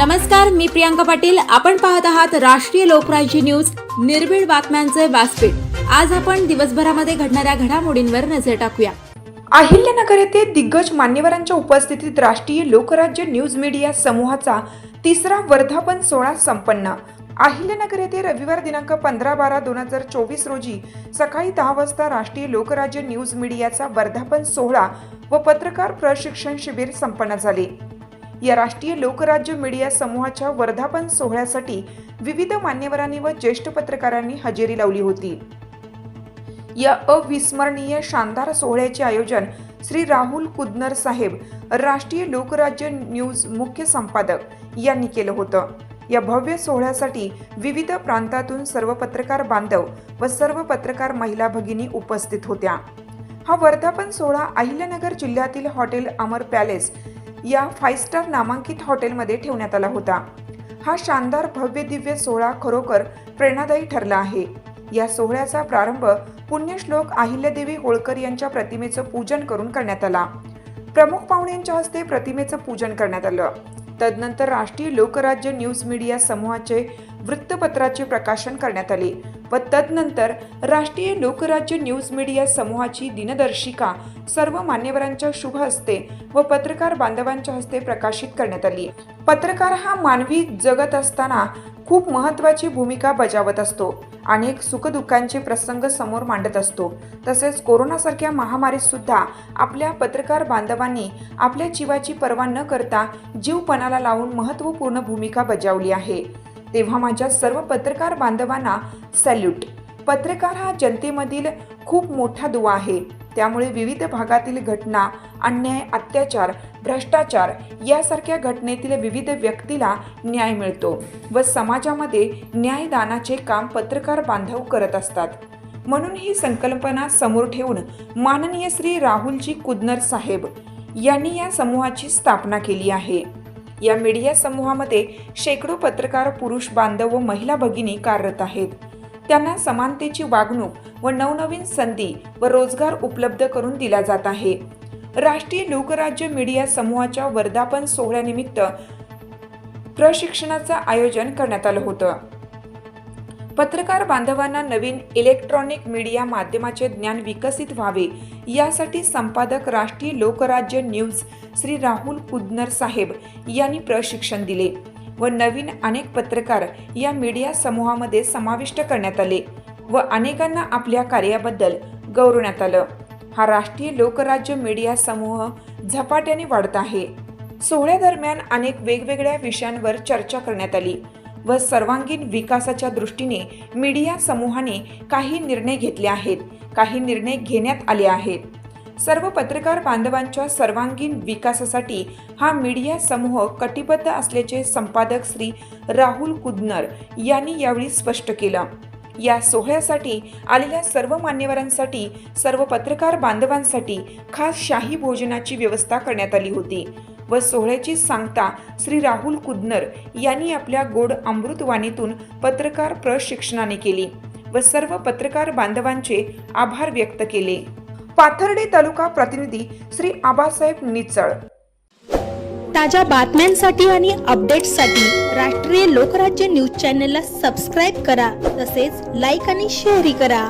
नमस्कार मी प्रियांका पाटील. आपण पाहत आहात राष्ट्रीय लोकराज्य न्यूज. निर्भीड बातम्यांचे व्यासपीठ. आज आपण दिवसभरामध्ये घडणाऱ्या घडामोडींवर नजर टाकूया. अहिल्यनगर येथे दिग्गज मान्यवरांच्या उपस्थितीत राष्ट्रीय लोकराज्य न्यूज मीडिया समूहाचा तिसरा वर्धापन सोहळा संपन्न. अहिल्यानगर येथे रविवार दिनांक पंधरा बारा दोन हजार चोवीस रोजी सकाळी दहा वाजता राष्ट्रीय लोकराज्य न्यूज मीडियाचा वर्धापन सोहळा व पत्रकार प्रशिक्षण शिबिर संपन्न झाले. या राष्ट्रीय लोकराज्य मीडिया समूहाच्या वर्धापन सोहळ्यासाठी विविध मान्यवरांनी व ज्येष्ठ पत्रकारांनी हजेरी लावली होती. या अविस्मरणीय शानदार सोहळ्याचे आयोजन श्री राहुल कुदनर साहेब राष्ट्रीय लोकराज्य न्यूज मुख्य संपादक यांनी केलं होतं. या भव्य सोहळ्यासाठी विविध प्रांतातून सर्व पत्रकार बांधव व सर्व पत्रकार महिला भगिनी उपस्थित होत्या. हा वर्धापन सोहळा अहिल्यानगर जिल्ह्यातील हॉटेल अमर पॅलेस या फाईव्ह स्टार नामांकित हॉटेलमध्ये ठेवण्यात आला होता. हा शानदार भव्य दिव्य सोहळा खरोखर प्रेरणादायी ठरला आहे. या सोहळ्याचा प्रारंभ पुण्यश्लोक अहिल्यादेवी होळकर यांच्या प्रतिमेचं पूजन करून करण्यात आला. प्रमुख पाहुण्यांच्या हस्ते प्रतिमेचं पूजन करण्यात आलं. तदनंतर राष्ट्रीय लोकराज्य न्यूज मीडिया समूहाचे वृत्तपत्राचे प्रकाशन करण्यात आले. व तदनंतर राष्ट्रीय लोकराज्य न्यूज मीडिया समूहाची दिनदर्शिका सर्व मान्यवरांच्या शुभ हस्ते व पत्रकार बांधवांच्या हस्ते प्रकाशित करण्यात आली. पत्रकार हा मानवी जगत असताना खूप महत्त्वाची भूमिका बजावत असतो अनेक सुखदुःखांचे प्रसंग समोर मांडत असतो. तसेच कोरोनासारख्या महामारीत सुद्धा आपल्या पत्रकार बांधवांनी आपल्या जीवाची पर्वा न करता जीवपणाला लावून महत्त्वपूर्ण भूमिका बजावली आहे. तेव्हा माझ्या सर्व पत्रकार बांधवांना सॅल्यूट. पत्रकार हा जनतेमधील खूप मोठा दुवा आहे. त्यामुळे विविध भागातील घटना अन्याय अत्याचार भ्रष्टाचार यासारख्या घटनेतील विविध व्यक्तीला न्याय मिळतो व समाजामध्ये न्यायदानाचे काम पत्रकार बांधव करत असतात. म्हणून ही संकल्पना समोर ठेवून माननीय श्री राहुलजी कुदनर साहेब यांनी या समूहाची स्थापना केली आहे. या मीडिया समूहामध्ये शेकडो पत्रकार पुरुष बांधव व महिला भगिनी कार्यरत आहेत. त्यांना समानतेची वागणूक व नवनवीन संधी व रोजगार उपलब्ध करून दिला जात आहे. राष्ट्रीय लोकराज्य मीडिया समूहाच्या वर्धापन सोहळ्यानिमित्त प्रशिक्षणाचं आयोजन करण्यात आलं होतं. पत्रकार बांधवांना नवीन इलेक्ट्रॉनिक मीडिया माध्यमाचे ज्ञान विकसित व्हावे यासाठी संपादक राष्ट्रीय लोकराज्य न्यूज श्री राहुल कुदनर साहेब यांनी प्रशिक्षण दिले व नवीन अनेक पत्रकार या मीडिया समूहामध्ये समाविष्ट करण्यात आले व अनेकांना आपल्या कार्याबद्दल गौरवण्यात आलं. हा राष्ट्रीय लोकराज्य मीडिया समूह झपाट्याने वाढत आहे. सोहळ्यादरम्यान अनेक वेगवेगळ्या विषयांवर चर्चा करण्यात आली. व सर्वांगीण विकासाच्या दृष्टीने मीडिया समूहाने काही निर्णय घेतले आहेत. काही निर्णय घेण्यात आले आहेत. सर्व पत्रकार बांधवांच्या सर्वांगीण विकासासाठी हा मीडिया समूह कटिबद्ध असल्याचे संपादक श्री राहुल कुदनर यांनी यावेळी स्पष्ट केलं. या सोहळ्यासाठी आलेल्या सर्व मान्यवरांसाठी सर्व पत्रकार बांधवांसाठी खास शाही भोजनाची व्यवस्था करण्यात आली होती. व सोहळ्याची सांगता श्री राहुल कुदनर यांनी आपल्या गोड अमृतवाणीतून पत्रकार प्रशिक्षणाने केली व सर्व पत्रकार बांधवांचे आभार व्यक्त केले. पाथर्डे तालुका प्रतिनिधी श्री आबासाहेब निचळ. ताज्या बातम्यांसाठी आणि अपडेट्ससाठी राष्ट्रीय लोकराज्य न्यूज चॅनलला सबस्क्राईब करा तसेच लाईक आणि शेअरही करा.